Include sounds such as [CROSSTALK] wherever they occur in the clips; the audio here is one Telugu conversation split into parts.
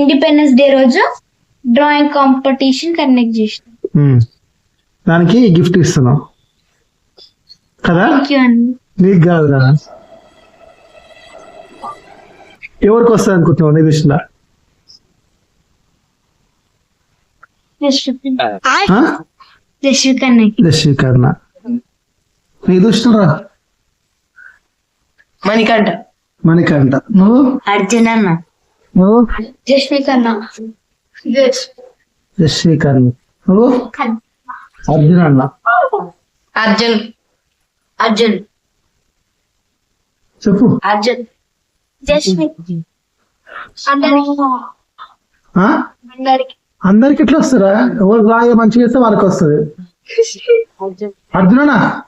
ఇండిపెండెన్స్ డే రోజు డ్రాయింగ్ కాంపిటీషన్ కండక్ట్ చేసిన. దానికి గిఫ్ట్ ఇస్తున్నాం. కదా? నీకు కాదురా. ఎవరికి వస్తుంది అనుకుంటున్నావు? నీ దృష్టిలో దశీకరణ నీ దృష్టిలో రా. మణికంఠ. మణికంట నువ్వు? అర్జున్ అన్న నువ్వు? అన్న దశీకరణ నువ్వు? అర్జున్ అన్న అర్జున్. అర్జున్. చెప్పు. అర్జున్. అందరికి. ఎట్లా వస్తారా? ఎవరు బాగా మంచిగా చేస్తే వాళ్ళకి వస్తుంది. అర్జుననా?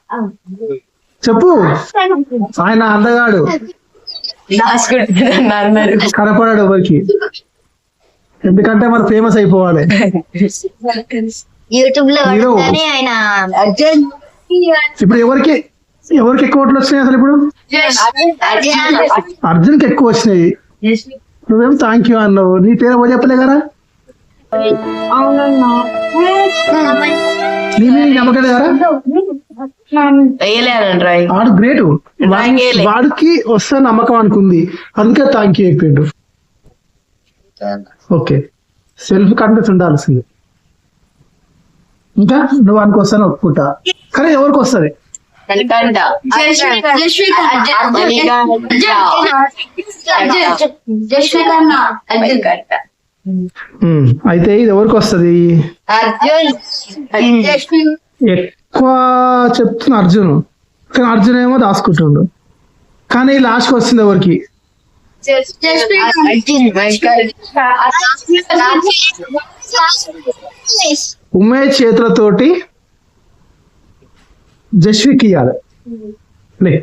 చెప్పు. ఆయన అందగాడు కనపడాడు ఎవరికి? ఎందుకంటే మరి ఫేమస్ అయిపోవాలి. యూట్యూబ్లో ఆయన ఇప్పుడు ఎవరికి ఎవరికి ఎక్కువ ఓట్లు వచ్చినాయి అసలు ఇప్పుడు? అర్జున్. అర్జున్కి ఎక్కువ వచ్చినాయి. నువ్వేం థ్యాంక్ యూ అన్నావు? నీ పేరు ఎవరు చెప్పలే కదా? నీ మీద నీకు నమ్మకం కదా వేయలేను డ్రాయింగ్ వాడు గ్రేట్. వాడికి వస్తే నమ్మకం అనుకుంది. అందుకే థ్యాంక్ యూ అయిపోయాడు ఓకే. సెల్ఫ్ కాన్ఫిడెన్స్ ఉండాల్సింది. ఇంకా నువ్వు వానికి వస్తాను ఒప్పుకుంటా. కానీ ఎవరికి వస్తుంది? అయితే ఇది ఎవరికి వస్తుంది? ఎక్కువ చెప్తున్న అర్జున్. కానీ అర్జున్ ఏమో దాచుకుంటుండు. కానీ లాస్ట్కి వచ్చింది ఎవరికి? ఉమేష్. చేతులతోటి జస్విక్ ఇయ్యాలి. లే.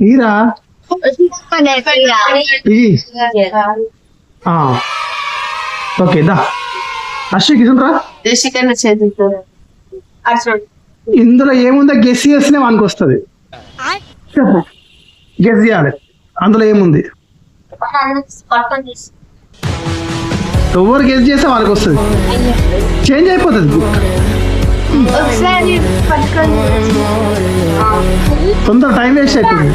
ఈరా. ఓకే దా. అశ్విక్ ఇసుండ్రా చేతితో ఇందులో ఏముందో గెస్ చేస్తేనే వానికి వస్తుంది. గెస్ చేయాలి. అందులో ఏముంది? ఎవరు గెస్ చేస్తే వాళ్ళకి వస్తుంది. చేంజ్ అయిపోతుంది. పట్టుకొని. తొందర టైం వేస్ట్ అయిపోతుంది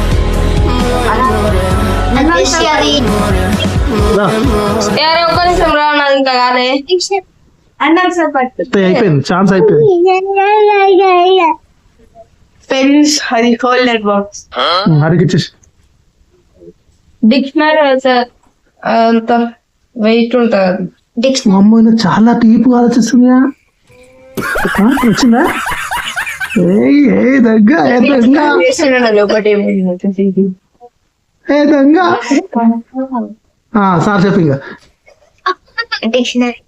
ఒక్క నిమిషం రాను ఇంకా కాలే. అయిపోయింది. ఛాన్స్ అయిపోయింది. పెన్స్ అది హోల్డర్ బాక్స్ హరికి ఇచ్చేసి డిక్షనరీ సార్? అంత వెయిట్ ఉంటుంది. డిక్షనరీ అమ్మ చాలా డీప్ ఆలోచిస్తుందా వచ్చిందా? ఏయ్ ఏ దగ్గ. [LAUGHS] ఏ ఏ సార్ డిక్షనరీ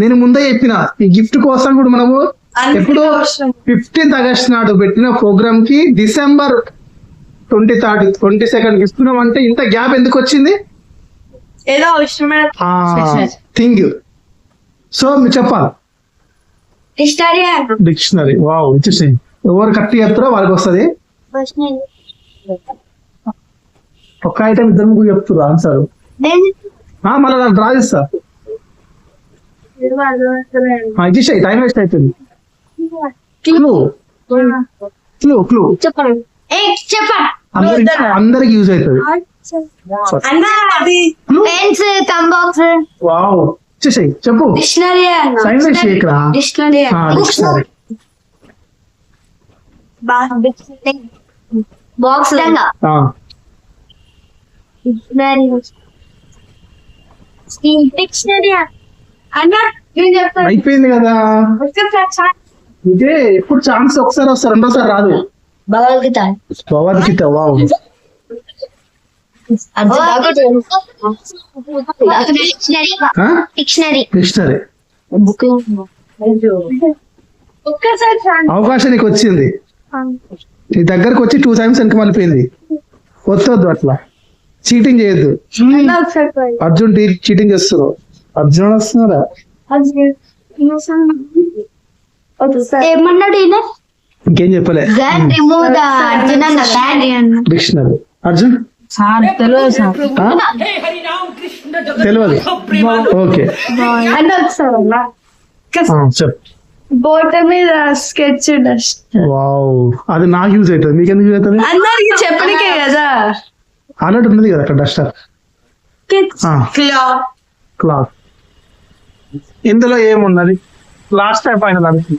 నేను ముందే చెప్పిన ఈ గిఫ్ట్ కోసం కూడా మనము ఎప్పుడు ఫిఫ్టీన్త్ ఆగస్ట్ నాడు పెట్టిన ప్రోగ్రామ్కి December twenty third twenty second ఇస్తున్నాం అంటే ఇంత గ్యాప్ ఎందుకు వచ్చింది? ఏదో అవసరమైన థింగ్ సో మీరు చెప్పాలి. డిక్షనరీ డిక్షనరీ వావ్ ఇచ్చేసి ఎవరు కరెక్ట్ చెప్తారో వాళ్ళకి వస్తుంది. ఒక్క ఐటమ్ ఇద్దరు ముగ్గురు చెప్తారు ఆన్సర్ మళ్ళీ నాకు డ్రా చేస్తా. ఆ, ఇచ్చేసేయ్ టైం వేస్ట్ అవుతుంది. క్లూ. Clue clue. చెప్పండి. అందరికి యూజ్ అవుతుంది. వావ్. ఇచ్చేసేయ్ చెప్పు. డిక్షనరీ సైన్ వేస్ట్ ఇక్కడ. Dictionary. Dictionary. Box. Dictionary. Dictionary అయిపోయింది కదా. ఇదే ఎప్పుడు ఛాన్స్ ఒకసారి వస్తారు రెండోసారి రాదు. భగవద్గీత. వావ్. డిక్షనరీ. అవకాశం నీకు వచ్చింది. నీ దగ్గరకు వచ్చి టూ టైమ్స్ వెనక మలిపోయింది వద్దొద్దు అట్లా. చీటింగ్ చేయొద్దు. అర్జున్ చీటింగ్ చేస్తున్నావు అర్జున్ వస్తున్నారా ఏమన్నాడు ఇంకేం చెప్పలే. డిక్షనరీ. అర్జున్? సార్ తెలియదు ఓకే. చెప్పు. బోట మీద స్కెచ్ డస్ట్ వావ్. అది నాకు యూజ్ అవుతుంది. మీకు ఎందుకు యూజ్ అవుతుంది? అందరికి చెప్పనికే కదా. ఆల్రెడీ ఉన్నది కదా అక్కడ డస్టర్? క్లాత్ ఇందులో ఏమున్నది? లాస్ట్ టైం పైన దానికి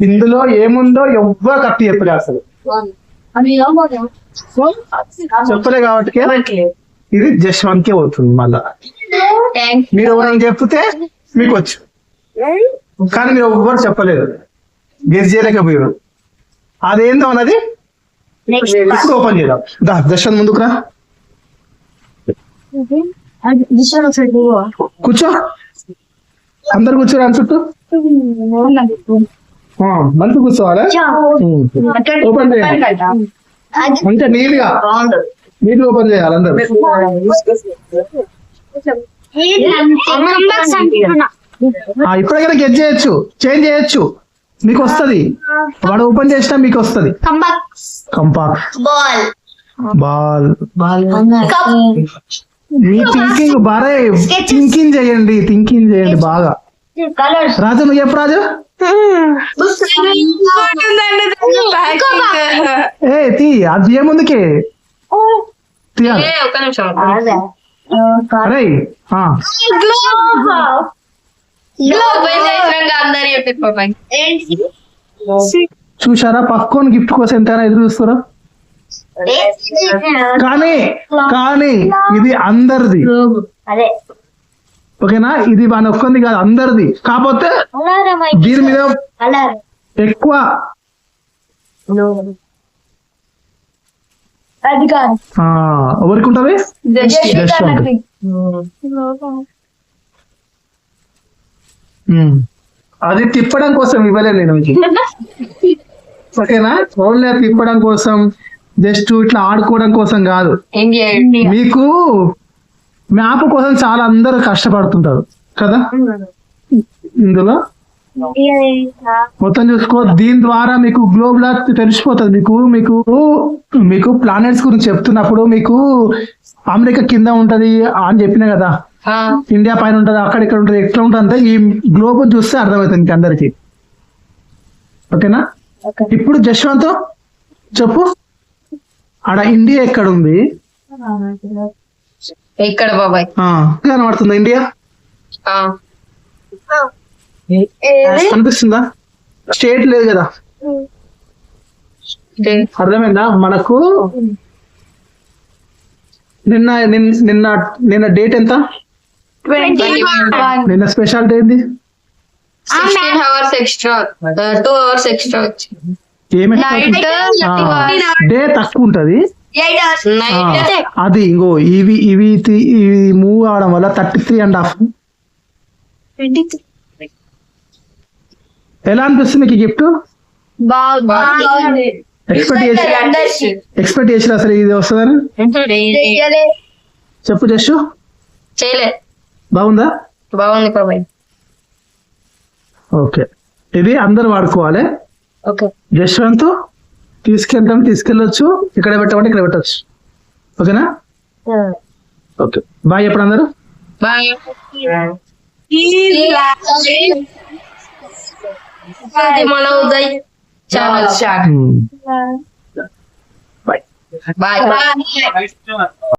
ఇందులో ఏముందో ఎవ్వరు కత్తి చెప్పలే అసలు. చెప్పలే కాబట్టి ఇది జశ్వంత్ కే పోతుంది మళ్ళా. మీరు ఎవరైనా చెప్తే మీకు వచ్చు. కానీ మీరు ఎవ్వరు చెప్పలేదు. గెస్ చేయలేకపోయారు. అదేందో అన్నది ఇప్పుడు ఓపెన్ చేద్దాం. దా జశ్వంత్ ముందుకు రా. కూర్చో. అందరు కూర్చోరా అని చుట్టూ? మంచి కూర్చోవాలా. ఓపెన్ చేయాలి అంటే నీట్గా. నీట్గా ఓపెన్ చేయాలి అందరు. ఆ, ఇప్పటికైనా గెట్ చేయొచ్చు. చేంజ్ చేయొచ్చు. మీకు వస్తది వాడు ఓపెన్ చేసినా మీకు వస్తది కంపాక్ బాల్. బాల్. మీ థింకింగ్ బాగా థింకింగ్ చేయండి థింకింగ్ చేయండి బాగా. కలర్స్. రాజు నువ్వు చెప్పు రాజు. ఏ తీ అది ఏముందుకే తీయాలి. ఒక్క నిమిషం అరే చూసారా పక్కన గిఫ్ట్ కోసం ఎంతైనా ఎదురు చూస్తారా? కానీ కానీ ఇది అందరిది. అదే. ఓకేనా? ఇది మన ఒక్కంది కాదు అందరిది. కాకపోతే దీని మీద ఎక్కువ అది కాదు. ఆ, ఎవరికి ఉంటది. అది తిప్పడం కోసం ఇవ్వలేదు నేను మీకు. [LAUGHS] ఓకేనా? ఓన్లీ తిప్పడం కోసం జస్ట్ ఇట్లా ఆడుకోవడం కోసం కాదు. మీకు మ్యాప్ కోసం చాలా అందరూ కష్టపడుతుంటారు. కదా? ఇందులో? మొత్తం చూసుకో దీని ద్వారా మీకు గ్లోబ్ లా తెలిసిపోతుంది. మీకు మీకు మీకు ప్లానెట్స్ గురించి చెప్తున్నప్పుడు మీకు అమెరికా కింద ఉంటది అని చెప్పిన కదా. ఇండియా పైన ఉంటది అక్కడ ఇక్కడ ఉంటది ఎట్లా ఉంటుంది అంటే ఈ గ్లోబ్ చూస్తే అర్థమవుతుంది అందరికి. ఓకేనా? ఇప్పుడు జశ్వంత్ చెప్పు. ఆడ ఇండియా ఎక్కడ ఉంది? ఇక్కడ బాబాయ్? కనబడుతుందా ఇండియా. అనిపిస్తుందా స్టేట్ లేదు కదా. అర్థమైందా? మనకు నిన్న నిన్న నిన్న డేట్ ఎంత? నిన్న స్పెషాలిటీ ఏంది? Hours extra two hours extra day తక్కువ ఉంటది. నైట్ అది ఇంకో ఇవి ఇవి తి- ఇవి మూవ్ అవడం వల్ల థర్టీ త్రీ అండ్ హాఫ్ ఎలా అనిపిస్తుంది మీకు గిఫ్ట్ ఎక్స్పెక్ట్ చేసి ఎక్స్పెక్ట్ చేసిన అసలు ఇది వస్తుందని? చెప్పు జస్సు. చేయలే. బాగుందా? బాగుంది ఓకే. ఇది అందరు వాడుకోవాలి. ఓకే. జశ్వంత్ తీసుకెళ్తాం తీసుకెళ్ళొచ్చు. ఇక్కడ పెట్టమంటే ఇక్కడ పెట్టచ్చు. ఓకేనా? ఓకే. బాయ్ ఎప్పుడు అందరు. బాయ్. మన Uday. Channel Hmm. Bye. Bye.